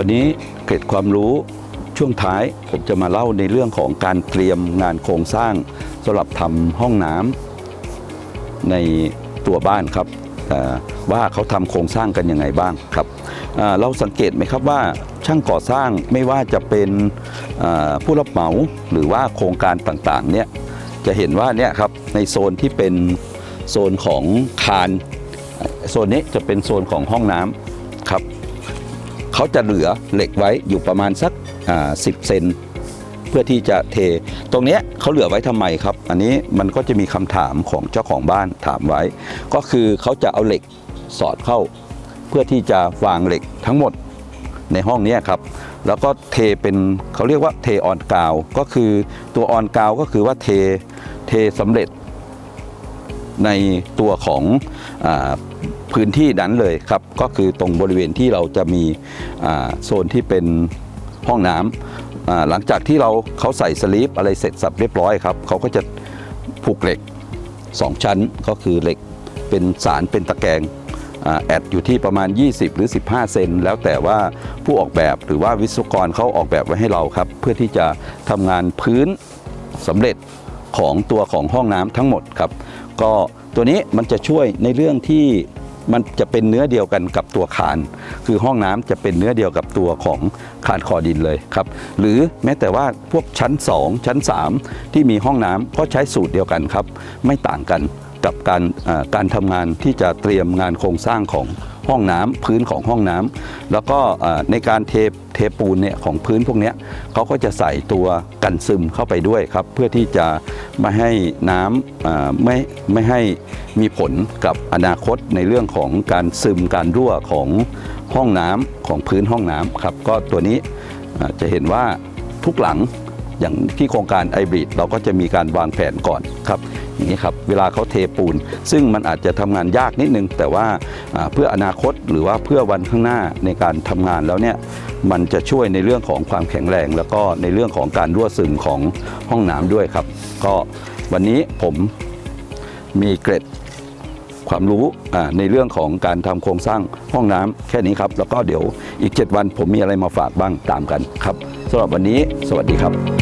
วันนี้เกร็ดความรู้ช่วงท้ายผมจะมาเล่าในเรื่องของการเตรียมงานโครงสร้างสำหรับทำห้องน้ำในตัวบ้านครับว่าเขาทำโครงสร้างกันยังไงบ้างครับเราสังเกตไหมครับว่าช่างก่อสร้างไม่ว่าจะเป็นผู้รับเหมาหรือว่าโครงการต่างๆเนี่ยจะเห็นว่าเนี่ยครับในโซนที่เป็นโซนของคานโซนนี้จะเป็นโซนของห้องน้ำครับ เขาจะเหลือเหล็กไว้อยู่ประมาณสักสิบเซนเพื่อที่จะเท ตรงนี้เขาเหลือไว้ทำไมครับ อันนี้มันก็จะมีคำถามของเจ้าของบ้านถามไว้ ก็คือเขาจะเอาเหล็กสอดเข้า เพื่อที่จะวางเหล็กทั้งหมดในห้องนี้ครับ แล้วก็เทเป็นเขาเรียกว่าเทออนกาวก็คือตัวออนกาวก็คือว่าเทเทสำเร็จในตัวของอ พื้นที่นั้นเลยครับ ก็คือตรงบริเวณที่เราจะมีโซนที่เป็นห้องน้ำอ่าหลังจากที่เราเขาใส่สลีปอะไรเสร็จสับเรียบร้อยครับเขาก็จะผูกเหล็ก 2 ชั้นก็คือเหล็กเป็นสารเป็นตะแกรงอแอดอยู่ที่ประมาณ 20 หรือ 15 เซนแล้วแต่ว่าผู้ออกแบบหรือว่าวิศวกรเขาออกแบบไว้ให้เราครับ เพื่อที่จะทำงานพื้นสำเร็จของตัวของห้องน้ำทั้งหมดครับ ก็ตัวนี้มันจะช่วยในเรื่องที่ มันจะเป็นเนื้อเดียวกันกับตัวคาน คือห้องน้ำจะเป็นเนื้อเดียวกับตัวของคานคอดินเลยครับ หรือแม้แต่ว่าพวกชั้น 2 ชั้น 3 ที่มีห้องน้ำก็ใช้สูตรเดียวกันครับ ไม่ต่างกันกับการการทำงานที่จะเตรียมงานโครงสร้างของ ห้องน้ำพื้นของห้องน้ำแล้วก็ในการเทเทปูนเนี่ยของพื้นพวกนี้เขาก็จะใส่ตัวกันซึมเข้าไปด้วยครับ เพื่อที่จะไม่ให้น้ำไม่ไม่ให้มีผลกับอนาคตในเรื่องของการซึมการรั่วของห้องน้ำของพื้นห้องน้ำครับก็ตัวนี้จะเห็นว่าทุกหลังอย่างที่โครงการไอบริดเราก็จะมีการวางแผนก่อนครับ อย่างนี้ครับเวลาเขาเทปูน ซึ่งมันอาจจะทำงานยากนิดนึง แต่ว่าเพื่ออนาคตหรือว่าเพื่อวันข้างหน้าในการทำงานแล้วเนี่ยมันจะช่วยในเรื่องของความแข็งแรง แล้วก็ในเรื่องของการรั่วซึมของห้องน้ำด้วยครับ ก็วันนี้ผมมีเกร็ดความรู้ในเรื่องของการทำโครงสร้างห้องน้ำแค่นี้ครับ แล้วก็เดี๋ยวอีก 7 วันผมมีอะไรมาฝากบ้างตามกันครับสำหรับวันนี้ สวัสดีครับ